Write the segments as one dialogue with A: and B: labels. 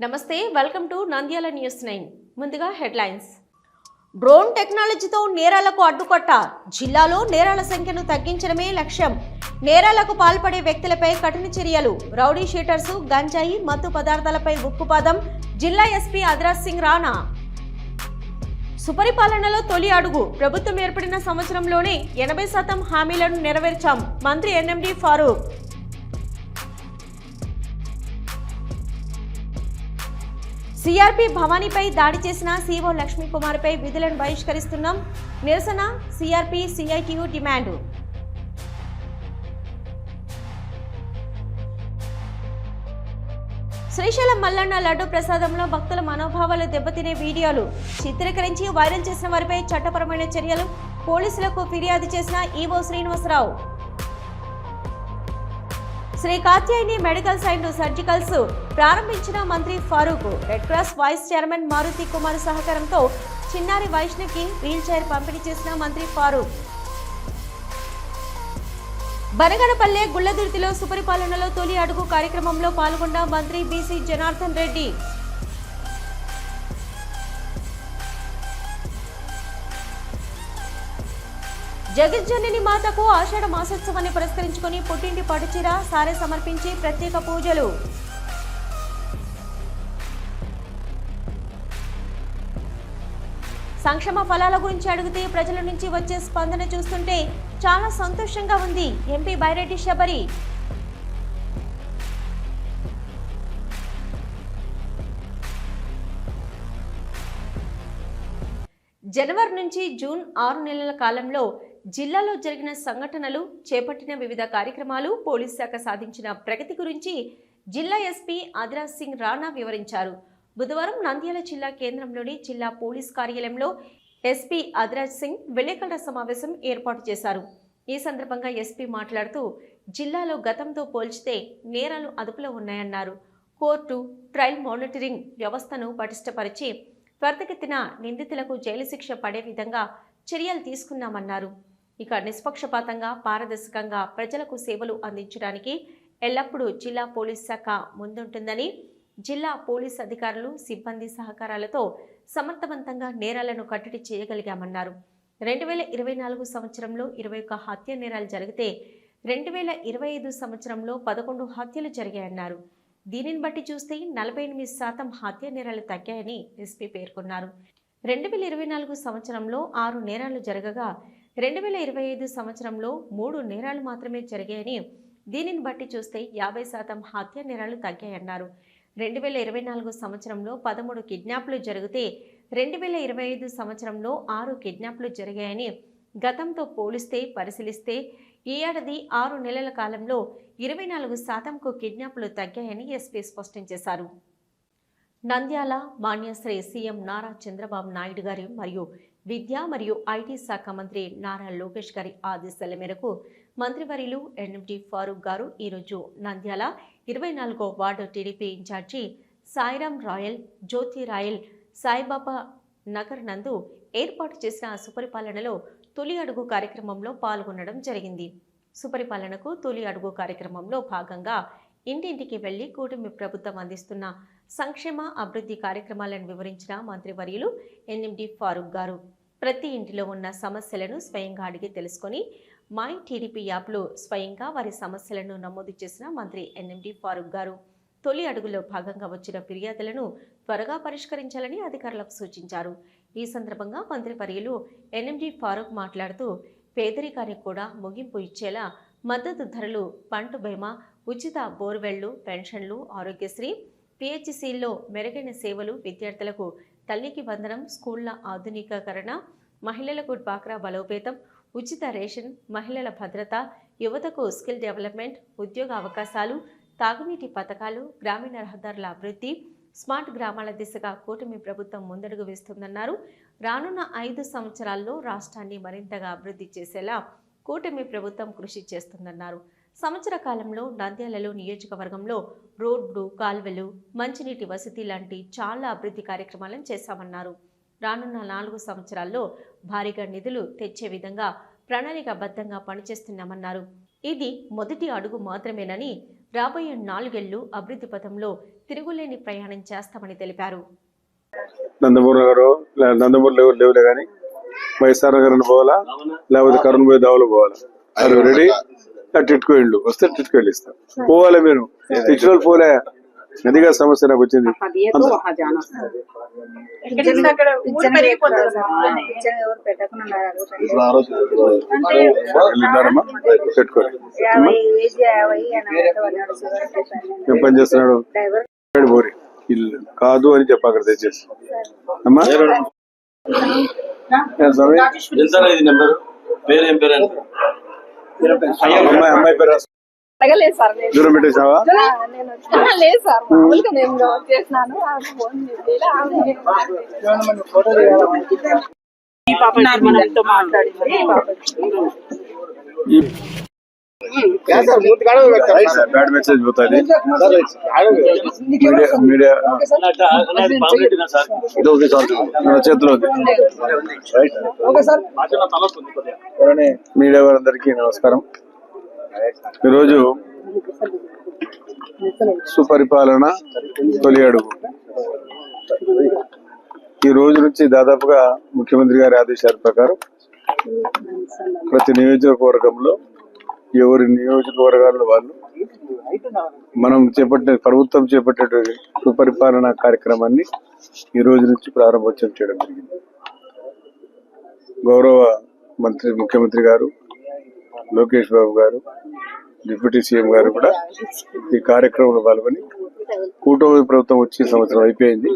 A: నమస్తే welcome to Nandyal news nine ముందుగా headlines drone టెక్నాలజీతో నేరాలకు అడ్డుకట్ట. జిల్లాలో నేరాల సంఖ్యను తగ్గించడమే లక్ష్యం. నేరాలకు పాల్పడే వ్యక్తులపై కఠిన చర్యలు. రౌడీ షీటర్స్ గంజాయి మత్తు పదార్థాలపై ఉక్కుపాదం. జిల్లా ఎస్పీ అద్రాజ్ సింగ్ రాణా. సుపరిపాలనలో తొలి అడుగు. ప్రభుత్వం ఏర్పడిన సంవత్సరంలోనే ఎనభై శాతం హామీలను నెరవేర్చాం. మంత్రి ఎన్ఎండి ఫారూక్. సిఆర్పి భవానీపై దాడి చేసిన సీఓ లక్ష్మీకుమార్పై విధులను బహిష్కరిస్తున్నాం. నిరసన CRP CITU demand. Srisailam Mallanna laddu ప్రసాదంలో భక్తుల మనోభావాలు దెబ్బతినే వీడియోలు. చిత్రీకరించి వైరల్ చేసిన వారిపై చట్టపరమైన చర్యలు. పోలీసులకు ఫిర్యాదు చేసిన EO Srinivasarao. Sri Katyayani medicals and surgicals ప్రారంభించిన మంత్రి Farooq red cross vice chairman Maruti Kumar సహకారంతో చిన్నారి వైష్ణవికి వీల్ చైర్ పంపిణీ చేసిన మంత్రి ఫారూక్. బనగడపల్లె గుళ్ళదుర్తిలో సుపరిపాలనలో తొలి అడుగు కార్యక్రమంలో పాల్గొన్న మంత్రి బీసీ జనార్దన్ రెడ్డి. జగజ్జనని మాతకు ఆషాఢ మాసోత్సవాన్ని పురస్కరించుకొని పుట్టింటి పడుచీర సారె సమర్పించి ప్రత్యేక పూజలు. సంక్షేమ ఫలాల గురించి అడిగితే ప్రజల నుంచి వచ్చే స్పందన చూస్తుంటే చాలా సంతోషంగా ఉంది. ఎంపీ బైరెడ్డి శబరి. జనవరి నుంచి జూన్ ఆరు నెలల కాలంలో జిల్లాలో జరిగిన సంఘటనలు చేపట్టిన వివిధ కార్యక్రమాలు పోలీస్ శాఖ సాధించిన ప్రగతి గురించి జిల్లా ఎస్పీ ఆదిరాజ్ సింగ్ రాణా వివరించారు. బుధవారం నంద్యాల జిల్లా కేంద్రంలోని జిల్లా పోలీస్ కార్యాలయంలో ఎస్పీ ఆదిరాజ్ సింగ్ విలేకరుల సమావేశం ఏర్పాటు చేశారు. ఈ సందర్భంగా ఎస్పీ మాట్లాడుతూ జిల్లాలో గతంతో పోల్చితే నేరాలు అదుపులో ఉన్నాయన్నారు. కోర్టు ట్రయల్ మానిటరింగ్ వ్యవస్థను పటిష్టపరిచి త్వరితగతిన నిందితులకు జైలు శిక్ష పడే విధంగా చర్యలు తీసుకున్నామన్నారు. ఇక నిష్పక్షపాతంగా పారదర్శకంగా ప్రజలకు సేవలు అందించడానికి ఎల్లప్పుడూ జిల్లా పోలీస్ శాఖ ముందుంటుందని జిల్లా పోలీస్ అధికారులు సిబ్బంది సహకారాలతో సమర్థవంతంగా నేరాలను కట్టడి చేయగలిగామన్నారు. రెండు వేల ఇరవై నాలుగు సంవత్సరంలో ఇరవై ఒక్క హత్య నేరాలు జరిగితే రెండు వేల ఇరవై ఐదు సంవత్సరంలో పదకొండు హత్యలు జరిగాయన్నారు. దీనిని బట్టి చూస్తే నలభై ఎనిమిది శాతం హత్య నేరాలు తగ్గాయని ఎస్పీ పేర్కొన్నారు. రెండు వేల ఇరవై నాలుగు సంవత్సరంలో ఆరు నేరాలు జరగగా రెండు వేల ఇరవై ఐదు సంవత్సరంలో మూడు నేరాలు మాత్రమే జరిగాయని దీనిని బట్టి చూస్తే యాభై శాతం హత్య నేరాలు తగ్గాయన్నారు. రెండు వేల ఇరవై నాలుగు సంవత్సరంలో పదమూడు కిడ్నాప్లు జరిగితే రెండు వేల ఇరవై ఐదు సంవత్సరంలో ఆరు కిడ్నాప్లు జరిగాయని గతంతో పోలిస్తే పరిశీలిస్తే ఈ ఏడాది ఆరు నెలల కాలంలో ఇరవై నాలుగు శాతంకు కిడ్నాప్లు తగ్గాయని ఎస్పీ స్పష్టం చేశారు. నంద్యాల మాన్యశ్రీ సీఎం నారా చంద్రబాబు నాయుడు గారి మరియు విద్యా మరియు ఐటీ శాఖ మంత్రి నారా లోకేష్ గారి ఆదేశాల మేరకు మంత్రివర్యులు ఎన్ఎండి ఫారూక్ గారు ఈరోజు నంద్యాల ఇరవై నాలుగో ward TDP incharge Sairam Royal Jyothi Royal Saibaba Nagar నందు ఏర్పాటు చేసిన సుపరిపాలనలో తొలి అడుగు కార్యక్రమంలో పాల్గొనడం జరిగింది. సుపరిపాలనకు తొలి అడుగు కార్యక్రమంలో భాగంగా ఇంటింటికి వెళ్ళి కూటమి ప్రభుత్వం అందిస్తున్న సంక్షేమ అభివృద్ధి కార్యక్రమాలను వివరించిన మంత్రివర్యులు ఎన్ఎండి ఫారూక్ గారు. ప్రతి ఇంటిలో ఉన్న సమస్యలను స్వయంగా అడిగి తెలుసుకొని మై టీడీపీ యాప్లో స్వయంగా వారి సమస్యలను నమోదు చేసిన మంత్రి ఎన్ఎండి ఫారూక్ గారు. తొలి అడుగులో భాగంగా వచ్చిన ఫిర్యాదులను త్వరగా పరిష్కరించాలని అధికారులకు సూచించారు. ఈ సందర్భంగా మంత్రి పర్యలు ఎన్ఎండి ఫారూక్ మాట్లాడుతూ పేదరికానికి కూడా ముగింపు ఇచ్చేలా మద్దతు ధరలు పంట బీమా ఉచిత బోర్వెళ్ళు పెన్షన్లు ఆరోగ్యశ్రీ పిహెచ్సిల్లో మెరుగైన సేవలు విద్యార్థులకు తల్లికి వందనం స్కూళ్ళ ఆధునికీకరణ మహిళలకు డ్వాక్రా బలోపేతం ఉచిత రేషన్ మహిళల భద్రత యువతకు స్కిల్ డెవలప్మెంట్ ఉద్యోగ అవకాశాలు తాగునీటి పథకాలు గ్రామీణ రహదారుల అభివృద్ధి స్మార్ట్ గ్రామాల దిశగా కూటమి ప్రభుత్వం ముందడుగు వేస్తుందన్నారు. రానున్న ఐదు సంవత్సరాల్లో రాష్ట్రాన్ని మరింతగా అభివృద్ధి చేసేలా కూటమి ప్రభుత్వం కృషి చేస్తుందన్నారు. సంవత్సర కాలంలో నంద్యాలలో నియోజకవర్గంలో రోడ్లు కాల్వలు మంచినీటి వసతి లాంటి చాలా అభివృద్ధి కార్యక్రమాలను చేశామన్నారు. రానున్న నాలుగు సంవత్సరాల్లో భారీగా నిధులు తెచ్చే విధంగా ప్రణాళికాబద్ధంగా పనిచేస్తున్నామన్నారు. ఇది మొదటి అడుగు మాత్రమేనని రాబోయే నాలుగేళ్ళు అభివృద్ధి పథంలో తిరుగులేని ప్రయాణం చేస్తామని తెలిపారు.
B: నందమూరి నగరు నందమూరి లేవు లేవులే కానీ వైఎస్ఆర్ నగర్ పోవాలా? లేకపోతే కరుణ్ పోయి దావులు పోవాలా? రెడీ? టిట్కో ఇళ్ళు వస్తే టిట్కో ఇళ్ళు ఇస్తాం పోవాలి మీరు. ఇచ్చిన పోలే. అదిగా సమస్య నాకు వచ్చింది.
C: పెట్టుకోండి
B: పని చేస్తున్నాడు? బోరి. ఇల్లు కాదు అని చెప్పాక దయచేసి అమ్మా?
D: పేరు ఏం పేరు
B: అమ్మాయి పేరు.
E: అడగలేదు సార్
B: దూరం పెట్టేసావా
E: లేదు సార్. మామూలుగా నేను చేసినాను ఆ ఫోన్ ఈ పాప నాతో మాట్లాడింది.
B: బ్యాడ్ మెసేజ్ పోతుంది మీడియా మీడియా
D: సార్
B: నా చేతిలో మీడియా వారందరికీ నమస్కారం. ఈరోజు సుపరిపాలన తొలి అడుగు. ఈ రోజు నుంచి దాదాపుగా ముఖ్యమంత్రి గారి ఆదేశాల ప్రకారం ప్రతి నియోజకవర్గంలో ఎవరి నియోజకవర్గాల్లో వాళ్ళు మనం చేపట్టిన ప్రభుత్వం చేపట్టే సుపరిపాలన కార్యక్రమాన్ని ఈ రోజు నుంచి ప్రారంభోత్సవం చేయడం జరిగింది. గౌరవ మంత్రి ముఖ్యమంత్రి గారు లోకేష్ బాబు గారు డిప్యూటీ సీఎం గారు కూడా ఈ కార్యక్రమంలో పాల్గొని కూటమి ప్రభుత్వం వచ్చి సంవత్సరం అయిపోయింది.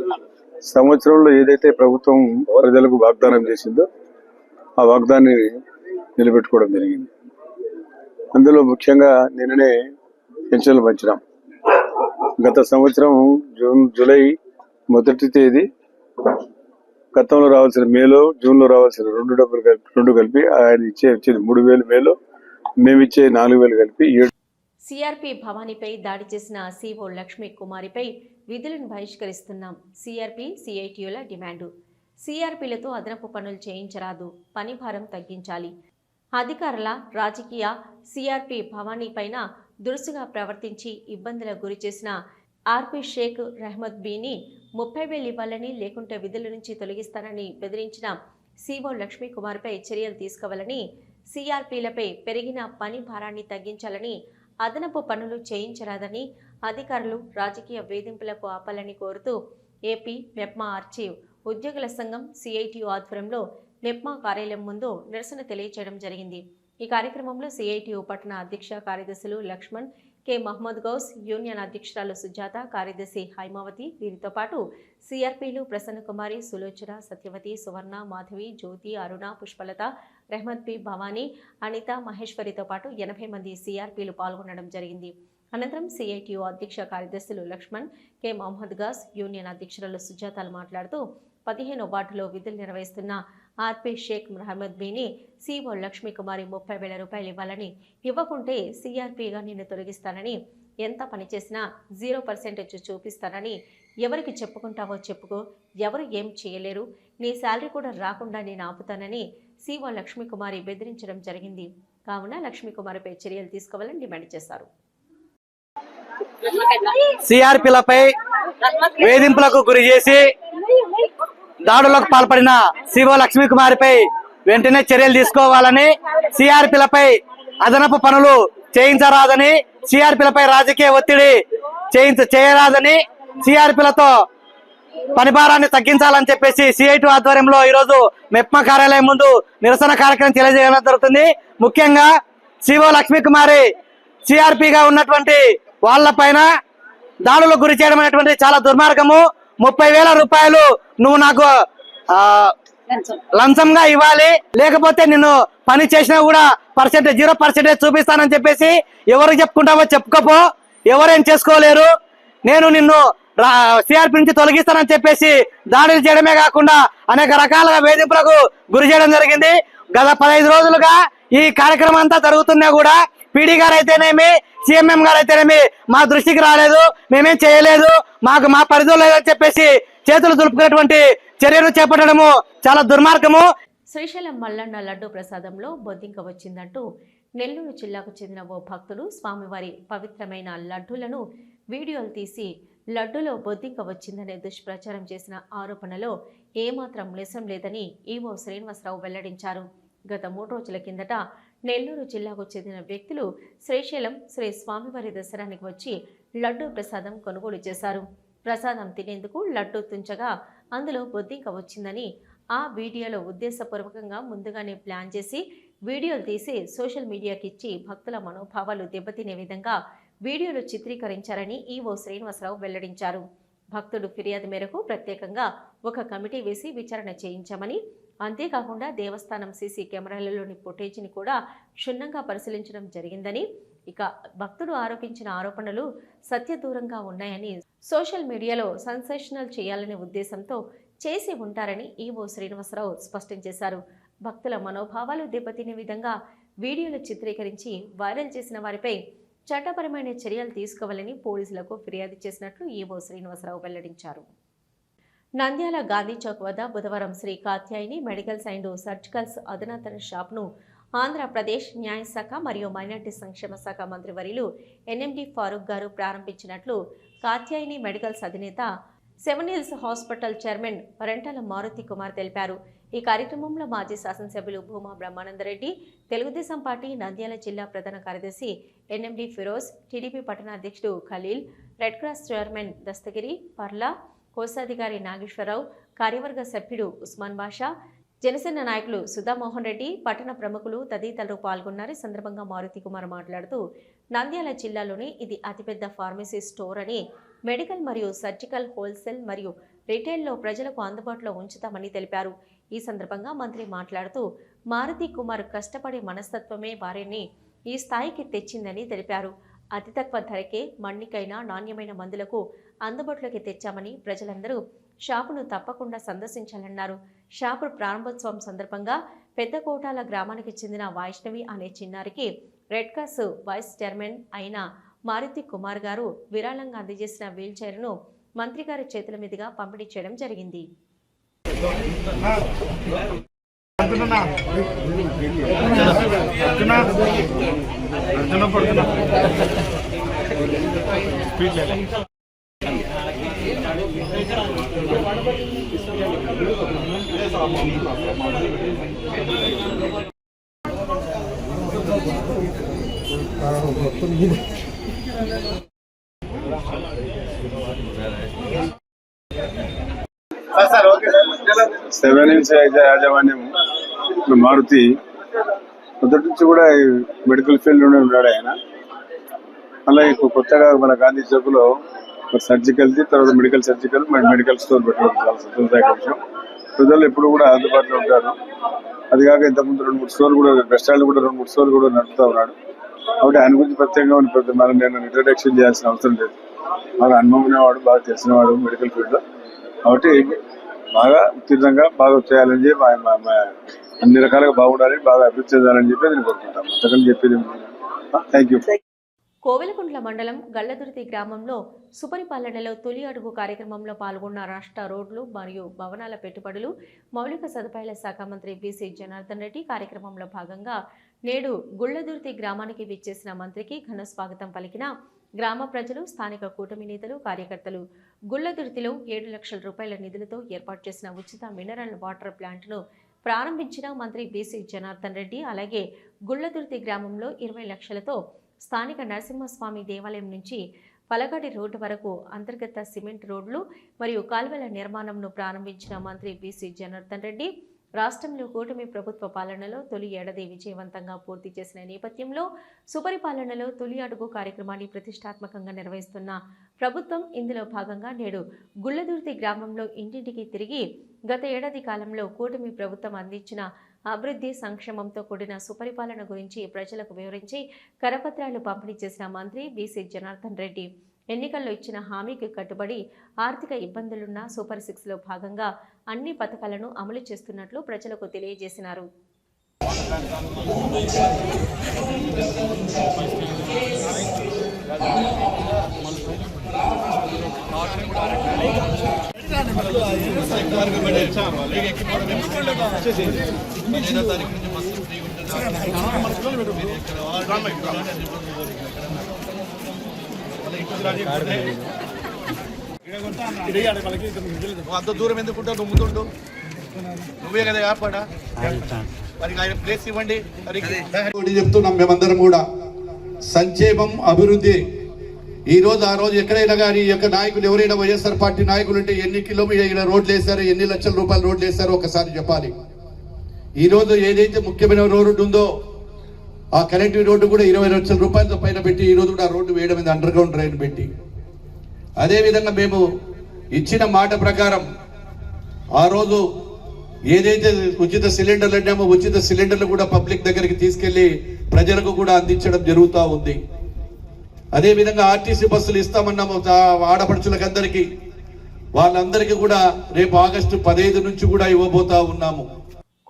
B: సంవత్సరంలో ఏదైతే ప్రభుత్వం ప్రజలకు వాగ్దానం చేసిందో ఆ వాగ్దాన్ని నిలబెట్టుకోవడం జరిగింది. అందులో ముఖ్యంగా నిన్ననే పెన్షన్లు పంచడం గత సంవత్సరం జూన్ జూలై మొదటి తేదీ గతంలో రావాల్సిన మేలో జూన్లో రావాల్సిన రెండు డబ్బులు కలిపి రెండు కలిపి ఆయన ఇచ్చే వచ్చేది మూడు వేలు మేలో మేము ఇచ్చే నాలుగు వేలు కలిపి ఏడు
A: సిఆర్పి భవానీపై దాడి చేసిన సిఓ లక్ష్మీ కుమారిపై విధులను బహిష్కరిస్తున్నాం. CRP సిఐటియుల demand. సిఆర్పిలతో అదనపు పనులు చేయించరాదు. పని భారం తగ్గించాలి. అధికారుల రాజకీయ సిఆర్పి భవానీ పైన దురుసుగా ప్రవర్తించి ఇబ్బందులకు గురి చేసిన ఆర్పి షేక్ రెహమద్ బీని ముప్పై వేలు ఇవ్వాలని లేకుంటే విధుల నుంచి తొలగిస్తానని బెదిరించిన సీఓ లక్ష్మీ కుమార్పై చర్యలు తీసుకోవాలని సిఆర్పీలపై పెరిగిన పని భారాన్ని తగ్గించాలని అదనపు పనులు చేయించరాదని అధికారులు రాజకీయ వేధింపులకు ఆపాలని కోరుతూ ఏపీ మెప్మా ఆర్చీవ్ ఉద్యోగుల సంఘం సిఐటియు ఆధ్వర్యంలో నెప్మా కార్యాలయం ముందు నిరసన తెలియజేయడం జరిగింది. ఈ కార్యక్రమంలో సిఐటియు పట్టణ అధ్యక్ష కార్యదర్శులు లక్ష్మణ్ కె. మహమ్మద్ గౌస్ యూనియన్ అధ్యక్షురాలు సుజాత కార్యదర్శి హైమావతి. వీరితో పాటు సిఆర్పీలు ప్రసన్నకుమారి సులోచన సత్యవతి సువర్ణ మాధవి జ్యోతి అరుణ పుష్పలత రెహమద్ బి భవానీ అనిత మహేశ్వరితో పాటు ఎనభై మంది సిఆర్పీలు పాల్గొనడం జరిగింది. అనంతరం సిఐటియు అధ్యక్ష కార్యదర్శులు Lakshman K. Mohammed gas union అధ్యక్షురాలు సుజాతలు మాట్లాడుతూ పదిహేను వార్డులో విధులు నిర్వహిస్తున్న ఆర్పి షేక్ మహమ్మద్ బీని సిఓ లక్ష్మీ కుమారి ముప్పై వేల రూపాయలు ఇవ్వాలని ఇవ్వకుంటే సిఆర్పిగా నిన్ను తొలగిస్తానని ఎంత పని చేసినా జీరో పర్సెంటేజ్ చూపిస్తానని ఎవరికి చెప్పుకుంటావో చెప్పుకో ఎవరు ఏం చేయలేరు. నీ శాలరీ కూడా రాకుండా నేను ఆపుతానని సిఓ లక్ష్మీ కుమారి బెదిరించడం జరిగింది. కావున లక్ష్మీ కుమారిపై చర్యలు తీసుకోవాలని డిమాండ్ చేశారు.
F: సిఆర్పిలపై వేధింపులకు గురి చేసి దాడులకు పాల్పడిన సివో లక్ష్మీ కుమారిపై వెంటనే చర్యలు తీసుకోవాలని సిఆర్పిలపై అదనపు పనులు చేయించరాదని సిఆర్పిలపై రాజకీయ ఒత్తిడి చేయించ చేయరాదని సిఆర్పిలతో పని భారాన్ని తగ్గించాలని చెప్పేసి సిఐటి ఆధ్వర్యంలో ఈరోజు మెప్మా కార్యాలయం ముందు నిరసన కార్యక్రమం తెలియజేయడం జరుగుతుంది. ముఖ్యంగా సివో లక్ష్మీ కుమారి సిఆర్పిగా ఉన్నటువంటి వాళ్ళ పైన దాడులకు గురి చేయడం అనేటువంటి చాలా దుర్మార్గము. ముప్పై వేల రూపాయలు నువ్వు నాకు లంచంగా ఇవ్వాలి. లేకపోతే నిన్ను పని చేసినా కూడా పర్సెంటేజ్ జీరో పర్సెంటేజ్ చూపిస్తానని చెప్పేసి ఎవరు చెప్పుకుంటావో చెప్పుకోపో. ఎవరేం చేసుకోలేరు. నేను నిన్ను సిఆర్పి నుంచి తొలగిస్తానని చెప్పేసి దాడులు చేయడమే కాకుండా అనేక రకాలుగా వేధింపులకు గురి చేయడం జరిగింది. గత పదహైదు రోజులుగా ఈ కార్యక్రమం అంతా జరుగుతున్నా కూడా పీడీ గారు అయితేనేమి సిఎంఎం గారు అయితేనేమి మా దృష్టికి రాలేదు మేమేం చేయలేదు మాకు మా పరిధిలో లేదని చెప్పేసి చేతులు దులుపుకునేటువంటి చర్యలు చేపట్టడము చాలా దుర్మార్గము.
A: శ్రీశైలం మల్లన్న లడ్డు ప్రసాదంలో బొద్దింక వచ్చిందంటూ నెల్లూరు జిల్లాకు చెందిన ఓ భక్తులు స్వామివారి పవిత్రమైన లడ్డూలను వీడియోలు తీసి లడ్డూలో బొద్దింక వచ్చిందనే దుష్ప్రచారం చేసిన ఆరోపణలో ఏమాత్రం నిజం లేదని ఈవో శ్రీనివాసరావు వెల్లడించారు. గత మూడు రోజుల కిందట నెల్లూరు జిల్లాకు చెందిన వ్యక్తులు శ్రీశైలం శ్రీ స్వామివారి దసరానికి వచ్చి లడ్డూ ప్రసాదం కొనుగోలు చేశారు. ప్రసాదం తినేందుకు లడ్డూ తుంచగా అందులో బొద్దింక వచ్చిందని ఆ వీడియోలో ఉద్దేశపూర్వకంగా ముందుగానే ప్లాన్ చేసి వీడియోలు తీసి సోషల్ మీడియాకి ఇచ్చి భక్తుల మనోభావాలు దెబ్బతినే విధంగా వీడియోలు చిత్రీకరించారని ఈవో శ్రీనివాసరావు వెల్లడించారు. భక్తుడు ఫిర్యాదు మేరకు ప్రత్యేకంగా ఒక కమిటీ వేసి విచారణ చేయించామని అంతేకాకుండా దేవస్థానం సీసీ కెమెరాలలోని ఫుటేజ్ని కూడా క్షుణ్ణంగా పరిశీలించడం జరిగిందని ఇక భక్తుడు ఆరోపించిన ఆరోపణలు సత్యదూరంగా ఉన్నాయని సోషల్ మీడియాలో సెన్సేషనల్ చేయాలనే ఉద్దేశంతో చేసి ఉంటారని ఈవో శ్రీనివాసరావు స్పష్టం చేశారు. భక్తుల మనోభావాలు దెబ్బతినే విధంగా వీడియోలు చిత్రీకరించి వైరల్ చేసిన వారిపై చట్టపరమైన చర్యలు తీసుకోవాలని పోలీసులకు ఫిర్యాదు చేసినట్లు ఈవో శ్రీనివాసరావు వెల్లడించారు. నంద్యాల గాంధీ చౌక్ వద్ద బుధవారం Sri Katyayani medicals and surgicals అధునాతన షాప్ను ఆంధ్రప్రదేశ్ న్యాయశాఖ మరియు మైనార్టీ సంక్షేమ శాఖ మంత్రి వర్యులు ఎన్ఎండి ఫారూక్ గారు ప్రారంభించినట్లు కాత్యాయిని మెడికల్స్ అధినేత seven hills hospital chairman Rentala Maruti Kumar తెలిపారు. ఈ కార్యక్రమంలో మాజీ శాసనసభ్యులు భూమా బ్రహ్మానందరెడ్డి తెలుగుదేశం పార్టీ నంద్యాల జిల్లా ప్రధాన కార్యదర్శి NMD Firoz TDP పట్టణాధ్యక్షుడు Khaleel red cross chairman Dastagiri Parla కోశాధికారి నాగేశ్వరరావు కార్యవర్గ సభ్యుడు ఉస్మాన్ బాషా జనసేన నాయకులు సుధామోహన్ రెడ్డి పట్టణ ప్రముఖులు తదితరులు పాల్గొన్నారు. ఈ సందర్భంగా మారుతి కుమార్ మాట్లాడుతూ నంద్యాల జిల్లాలోని ఇది అతిపెద్ద ఫార్మసీ స్టోర్ అని మెడికల్ మరియు సర్జికల్ హోల్సేల్ మరియు రిటైల్లో ప్రజలకు అందుబాటులో ఉంచుతామని తెలిపారు. ఈ సందర్భంగా మంత్రి మాట్లాడుతూ మారుతి కుమార్ కష్టపడే మనస్తత్వమే వారిని ఈ స్థాయికి తెచ్చిందని తెలిపారు. అతి తక్కువ ధరకే మన్నికైన నాణ్యమైన మందులకు అందుబాటులోకి తెచ్చామని ప్రజలందరూ షాపును తప్పకుండా సందర్శించాలన్నారు. షాపు ప్రారంభోత్సవం సందర్భంగా పెద్ద కోటాల గ్రామానికి చెందిన వైష్ణవి అనే చిన్నారికి రెడ్ క్రాస్ వైస్ చైర్మన్ అయిన మారుతి కుమార్ గారు విరాళంగా అందజేసిన వీల్ చైర్ను మంత్రి గారి చేతుల మీదుగా పంపిణీ చేయడం జరిగింది.
B: సెవెన్ హిల్స్ యాజమాన్యం మారుతి మొదటి నుంచి కూడా మెడికల్ ఫీల్డ్లోనే ఉన్నాడు ఆయన. మళ్ళీ ఇప్పుడు కొత్తగా మన గాంధీ చౌక్లో సర్జికల్ సర్జికల్ది తర్వాత మెడికల్ సర్జికల్ మరి మెడికల్ స్టోర్ పెట్టడం చాలా సంతోషదాయక విషయం. ప్రజలు ఎప్పుడు కూడా అందుబాటులో ఉంటారు. అది కాక ఇంతకుముందు రెండు మూడు స్టోర్లు కూడా రెస్టారెంట్ కూడా రెండు మూడు స్టోర్లు కూడా నడుపుతా ఉన్నాడు. కాబట్టి ఆయన గురించి ప్రత్యేకంగా ఉన్న మనం నేను ఇంట్రడక్షన్ చేయాల్సిన అవసరం లేదు. బాగా అనుభవం ఉన్నవాడు బాగా తెలిసినవాడు మెడికల్ ఫీల్డ్లో కాబట్టి బాగా ఉత్తీర్ణంగా బాగా చేయాలని చెప్పి మా- మా అన్ని రకాలుగా బాగుండాలి బాగా అభివృద్ధి చెందాలని చెప్పి నేను కోరుకుంటాను. అంతకని చెప్పేది థ్యాంక్ యూ
A: కోవెలకుంట్ల మండలం గల్లదుర్తి గ్రామంలో సుపరిపాలనలో తొలి అడుగు కార్యక్రమంలో పాల్గొన్న రాష్ట్ర రోడ్లు మరియు భవనాల పెట్టుబడులు మౌలిక సదుపాయాల శాఖ మంత్రి బీసీ జనార్దన్ రెడ్డి కార్యక్రమంలో భాగంగా నేడు గుళ్ళదుర్తి గ్రామానికి విచ్చేసిన మంత్రికి ఘన స్వాగతం పలికిన గ్రామ ప్రజలు స్థానిక కూటమి నేతలు కార్యకర్తలు గుళ్ళదుర్తిలో ఏడు లక్షల రూపాయల నిధులతో ఏర్పాటు చేసిన ఉచిత మినరల్ వాటర్ ప్లాంట్ను ప్రారంభించిన మంత్రి బీసీ జనార్దన్ రెడ్డి అలాగే గుళ్ళదుర్తి గ్రామంలో ఇరవై లక్షలతో స్థానిక నరసింహస్వామి దేవాలయం నుంచి పలగడి రోడ్డు వరకు అంతర్గత సిమెంట్ రోడ్లు మరియు కాలువల నిర్మాణంను ప్రారంభించిన మంత్రి బీసీ జనార్దన్ రెడ్డి రాష్ట్రంలో కూటమి ప్రభుత్వ పాలనలో తొలి ఏడాది విజయవంతంగా పూర్తి చేసిన నేపథ్యంలో సుపరిపాలనలో తొలి అడుగు కార్యక్రమాన్ని ప్రతిష్టాత్మకంగా నిర్వహిస్తున్న ప్రభుత్వం ఇందులో భాగంగా నేడు గుళ్ళదుర్తి గ్రామంలో ఇంటింటికి తిరిగి గత ఏడాది కాలంలో కూటమి ప్రభుత్వం అందించిన అభివృద్ధి సంక్షేమంతో కూడిన సుపరిపాలన గురించి ప్రజలకు వివరించి కరపత్రాలు పంపిణీ చేసిన మంత్రి బీసీ జనార్దన్ రెడ్డి. ఎన్నికల్లో ఇచ్చిన హామీకి కట్టుబడి ఆర్థిక ఇబ్బందులున్న సూపర్ సిక్స్లో భాగంగా అన్ని పథకాలను అమలు చేస్తున్నట్లు ప్రజలకు తెలియజేసినారు.
G: పదిహేనో తారీఖు నుంచి ఫ్రీ ఉంటుంది అంత దూరం ఎందుకుంటావు నువ్వు ముందుండు నువ్వే కదా కాపాడా మరి ఆయన ప్లేస్ ఇవ్వండి. మరి
H: చెప్తున్నాం మేమందరం కూడా. సంక్షేమం అభివృద్ధి. ఈ రోజు ఆ రోజు ఎక్కడైనా కానీ యొక్క నాయకులు ఎవరైనా వైఎస్ఆర్ పార్టీ నాయకులు ఉంటే ఎన్ని కిలోమీటర్ రోడ్లు వేశారు ఎన్ని లక్షల రూపాయలు రోడ్లు వేశారో ఒకసారి చెప్పాలి. ఈ రోజు ఏదైతే ముఖ్యమైన రోడ్డు ఉందో ఆ కనెక్టివ్ రోడ్డు కూడా ఇరవై లక్షల రూపాయలతో పైన పెట్టి ఈ రోజు కూడా రోడ్డు వేయడం మీద అండర్ గ్రౌండ్ డ్రైన్ పెట్టి అదేవిధంగా మేము ఇచ్చిన మాట ప్రకారం ఆ రోజు ఏదైతే ఉచిత సిలిండర్లు అన్నామో ఉచిత సిలిండర్లు కూడా పబ్లిక్ దగ్గరికి తీసుకెళ్ళి ప్రజలకు కూడా అందించడం జరుగుతూ ఉంది. అదే విధంగా ఆర్టీసీ బస్సులు ఇస్తామన్నాము ఆడపడుచులకు అందరికీ వాళ్ళందరికీ కూడా రేపు ఆగస్టు పదహైదు నుంచి కూడా ఇవ్వబోతా ఉన్నాము.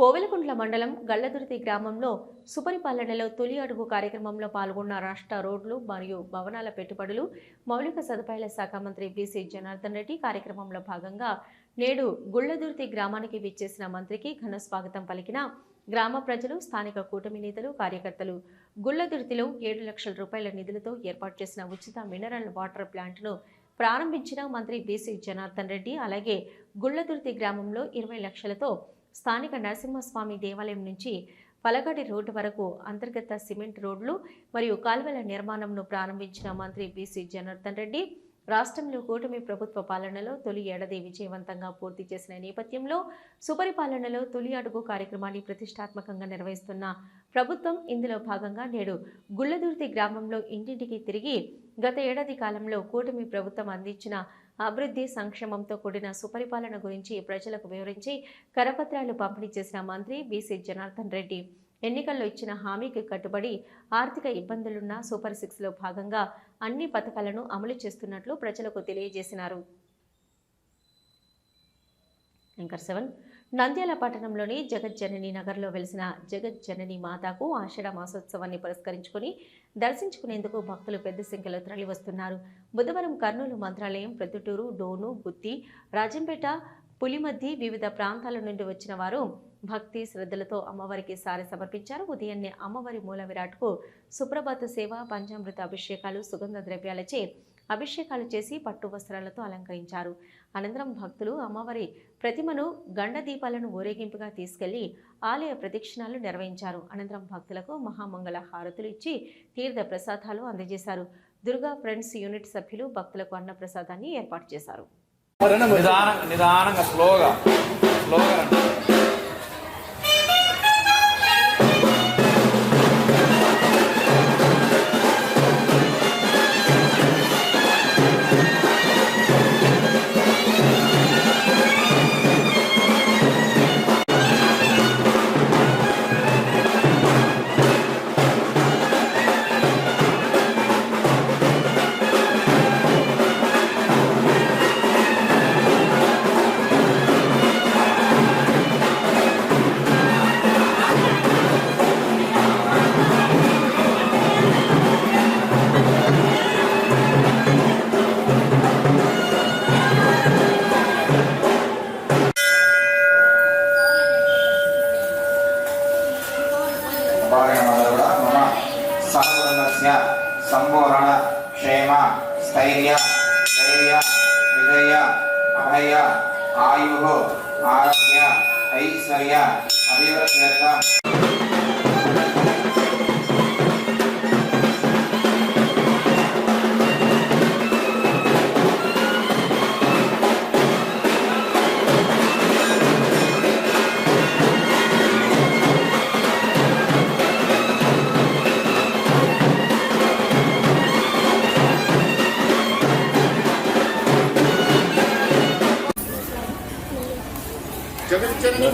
A: కోవెలకుంట్ల మండలం గల్లదుర్తి గ్రామంలో సుపరిపాలనలో తొలి అడుగు కార్యక్రమంలో పాల్గొన్న రాష్ట్ర రోడ్లు మరియు భవనాల పెట్టుబడులు మౌలిక సదుపాయాల శాఖ మంత్రి బీసీ జనార్దన్ రెడ్డి కార్యక్రమంలో భాగంగా నేడు గుళ్ళదుర్తి గ్రామానికి విచ్చేసిన మంత్రికి ఘన స్వాగతం పలికిన గ్రామ ప్రజలు స్థానిక కూటమి నేతలు కార్యకర్తలు గుళ్ళదుర్తిలో ఏడు లక్షల రూపాయల నిధులతో ఏర్పాటు చేసిన ఉచిత మినరల్ వాటర్ ప్లాంట్ను ప్రారంభించిన మంత్రి బీసీ జనార్దన్ రెడ్డి అలాగే గుళ్ళదుర్తి గ్రామంలో ఇరవై లక్షలతో స్థానిక నరసింహస్వామి దేవాలయం నుంచి పలగడి రోడ్డు వరకు అంతర్గత సిమెంట్ రోడ్లు మరియు కాల్వల నిర్మాణంను ప్రారంభించిన మంత్రి బీసీ జనార్దన్ రెడ్డి రాష్ట్రంలో కూటమి ప్రభుత్వ పాలనలో తొలి ఏడాది విజయవంతంగా పూర్తి చేసిన నేపథ్యంలో సుపరిపాలనలో తొలి అడుగు కార్యక్రమాన్ని ప్రతిష్టాత్మకంగా నిర్వహిస్తున్న ప్రభుత్వం ఇందులో భాగంగా నేడు గుళ్ళదుర్తి గ్రామంలో ఇంటింటికి తిరిగి గత ఏడాది కాలంలో కూటమి ప్రభుత్వం అందించిన అభివృద్ధి సంక్షేమంతో కూడిన సుపరిపాలన గురించి ప్రజలకు వివరించి కరపత్రాలు పంపిణీ చేసిన మంత్రి బీసీ జనార్దన్ రెడ్డి. ఎన్నికల్లో ఇచ్చిన హామీకి కట్టుబడి ఆర్థిక ఇబ్బందులున్న సూపర్ సిక్స్లో భాగంగా అన్ని పథకాలను అమలు చేస్తున్నట్లు ప్రజలకు తెలియజేసినారు. యాంకర్ సెవెన్ నంద్యాల పట్టణంలోని జగజ్జనని నగర్లో వెలిసిన జగజ్జనని మాతాకు ఆషాఢ మాసోత్సవాన్ని పురస్కరించుకుని దర్శించుకునేందుకు భక్తులు పెద్ద సంఖ్యలో తరలివస్తున్నారు. బుధవారం కర్నూలు మంత్రాలయం ప్రొద్దుటూరు డోను గుత్తి రాజంపేట పులిమద్ది వివిధ ప్రాంతాల నుండి వచ్చిన వారు భక్తి శ్రద్ధలతో అమ్మవారికి సారి సమర్పించారు. ఉదయాన్నే అమ్మవారి మూల విరాట్కు సుప్రభాత సేవ పంచామృత అభిషేకాలు సుగంధ ద్రవ్యాలచే అభిషేకాలు చేసి పట్టు వస్త్రాలతో అలంకరించారు. అనంతరం భక్తులు అమ్మవారి ప్రతిమను గండ దీపాలను ఊరేగింపుగా తీసుకెళ్ళి ఆలయ ప్రదక్షిణాలు నిర్వహించారు. అనంతరం భక్తులకు మహామంగళ హారతులు ఇచ్చి తీర్థ ప్రసాదాలు అందజేశారు. దుర్గా ఫ్రెండ్స్ యూనిట్ సభ్యులు భక్తులకు అన్న ప్రసాదాన్ని ఏర్పాటు చేశారు.
I: నిదానంగా స్లోగా స్లోగా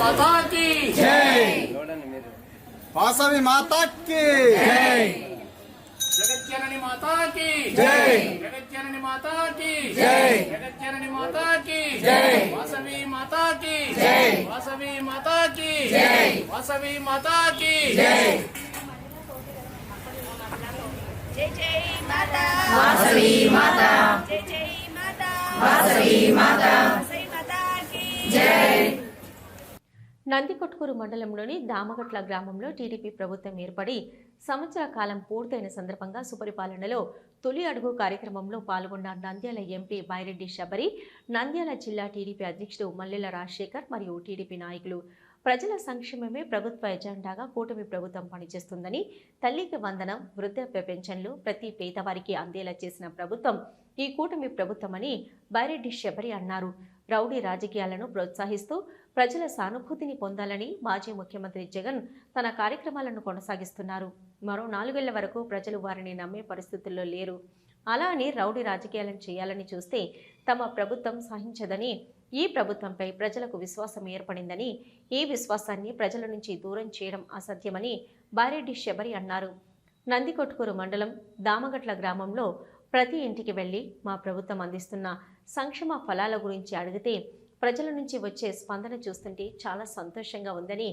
G: జగజ్జనని మాతాకి
F: వాసవి మాతాకి
G: జగజ్జనని మాతాకి జగజ్జనని మాతాకి జగజ్జనని మాతాకి వాసవి మాతాకి వాసవి మాతాకి వాసవి మాతాకి
C: జై. జై. మాతా. వాసవి మాతా. జై జై మాతా. వాసవి మాతా. వాసవి మాతా కి జై.
A: నందికొట్కూరు మండలంలోని దామగట్ల గ్రామంలో టీడీపీ ప్రభుత్వం ఏర్పడి సంవత్సర కాలం పూర్తయిన సందర్భంగా సుపరిపాలనలో తొలి అడుగు కార్యక్రమంలో పాల్గొన్న నంద్యాల ఎంపీ బైరెడ్డి శబరి నంద్యాల జిల్లా టీడీపీ అధ్యక్షుడు మల్లెల రాజశేఖర్ మరియు టీడీపీ నాయకులు ప్రజల సంక్షేమమే ప్రభుత్వ ఎజెండాగా కూటమి ప్రభుత్వం పనిచేస్తుందని తల్లికి వందనం వృద్ధాప్య పెన్షన్లు ప్రతి పేదవారికి అందేలా చేసిన ప్రభుత్వం ఈ కూటమి ప్రభుత్వమని బైరెడ్డి శబరి అన్నారు. రౌడీ రాజకీయాలను ప్రోత్సహిస్తూ ప్రజల సానుభూతిని పొందాలని మాజీ ముఖ్యమంత్రి జగన్ తన కార్యక్రమాలను కొనసాగిస్తున్నారు. మరో నాలుగేళ్ళ వరకు ప్రజలు వారిని నమ్మే పరిస్థితుల్లో లేరు. అలా అని రౌడీ రాజకీయాలను చేయాలని చూస్తే తమ ప్రభుత్వం సహించదని ఈ ప్రభుత్వంపై ప్రజలకు విశ్వాసం ఏర్పడిందని ఈ విశ్వాసాన్ని ప్రజల నుంచి దూరం చేయడం అసాధ్యమని బారెడ్డి శబరి అన్నారు. నందికొట్కూరు మండలం దామగట్ల గ్రామంలో ప్రతి ఇంటికి వెళ్ళి మా ప్రభుత్వం అందిస్తున్న సంక్షేమ ఫలాల గురించి అడిగితే ప్రజల నుంచి వచ్చే స్పందన చూస్తుంటే చాలా సంతోషంగా ఉందని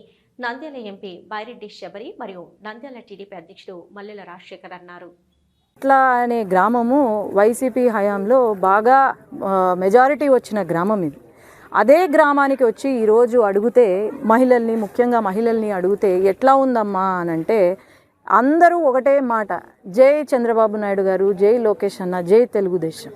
A: నంద్యాల ఎంపీ బైరెడ్డి శబరి మరియు నంద్యాల టీడీపీ అధ్యక్షుడు మల్లెల రాజశేఖర్ అన్నారు.
J: అట్లా అనే గ్రామము వైసీపీ హయాంలో బాగా మెజారిటీ వచ్చిన గ్రామం ఇది. అదే గ్రామానికి వచ్చి ఈరోజు అడిగితే మహిళల్ని ముఖ్యంగా మహిళల్ని అడిగితే ఎట్లా ఉందమ్మా అని అంటే అందరూ ఒకటే మాట జై చంద్రబాబు నాయుడు గారు జై లోకేష్ అన్న జై తెలుగుదేశం.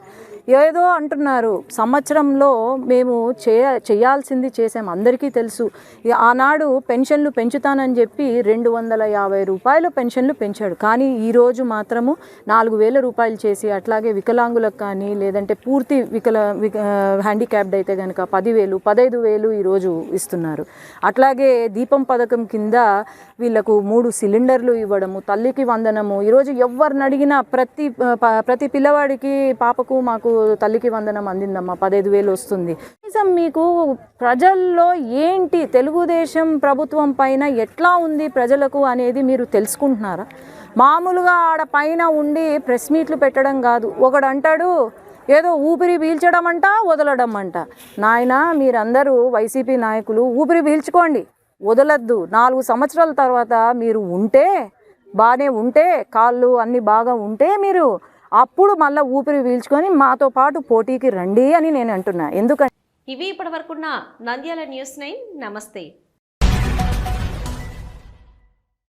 J: ఏదో అంటున్నారు. సంవత్సరంలో మేము చేయ చేయాల్సింది చేసాం అందరికీ తెలుసు. ఆనాడు పెన్షన్లు పెంచుతానని చెప్పి రెండు వందల యాభై రూపాయలు పెన్షన్లు పెంచాడు. కానీ ఈరోజు మాత్రము నాలుగు వేల రూపాయలు చేసి అట్లాగే వికలాంగులకు కానీ లేదంటే పూర్తి వికల విక హ్యాండిక్యాప్డ్ అయితే కనుక పదివేలు పదహైదు వేలు ఈరోజు ఇస్తున్నారు. అట్లాగే దీపం పథకం కింద వీళ్ళకు మూడు సిలిండర్లు ఇవ్వడము తల్లికి వందనము. ఈరోజు ఎవరిని అడిగినా ప్రతి ప- ప్రతి పిల్లవాడికి పాపకు మాకు తల్లికి వందనం అందిందమ్మా. పదహైదు వేలు వస్తుంది. కనీసం మీకు ప్రజల్లో ఏంటి తెలుగుదేశం ప్రభుత్వం పైన ఎట్లా ఉంది ప్రజలకు అనేది మీరు తెలుసుకుంటున్నారా? మామూలుగా ఆడ పైన ఉండి ప్రెస్ మీట్లు పెట్టడం కాదు. ఒకడు అంటాడు ఏదో ఊపిరి పీల్చడం అంట వదలడం అంట నాయన మీరందరూ వైసీపీ నాయకులు ఊపిరి పీల్చుకోండి. వదలద్దు. నాలుగు సంవత్సరాల తర్వాత మీరు ఉంటే బాగానే ఉంటే కాళ్ళు అన్నీ బాగా ఉంటే మీరు అప్పుడు మళ్ళీ ఊపిరి పీల్చుకొని మాతో పాటు పోటీకి రండి అని నేను అంటున్నా. ఎందుకంటే
A: ఇవి ఇప్పటివరకున్న నంద్యాల న్యూస్ నైన్. నమస్తే.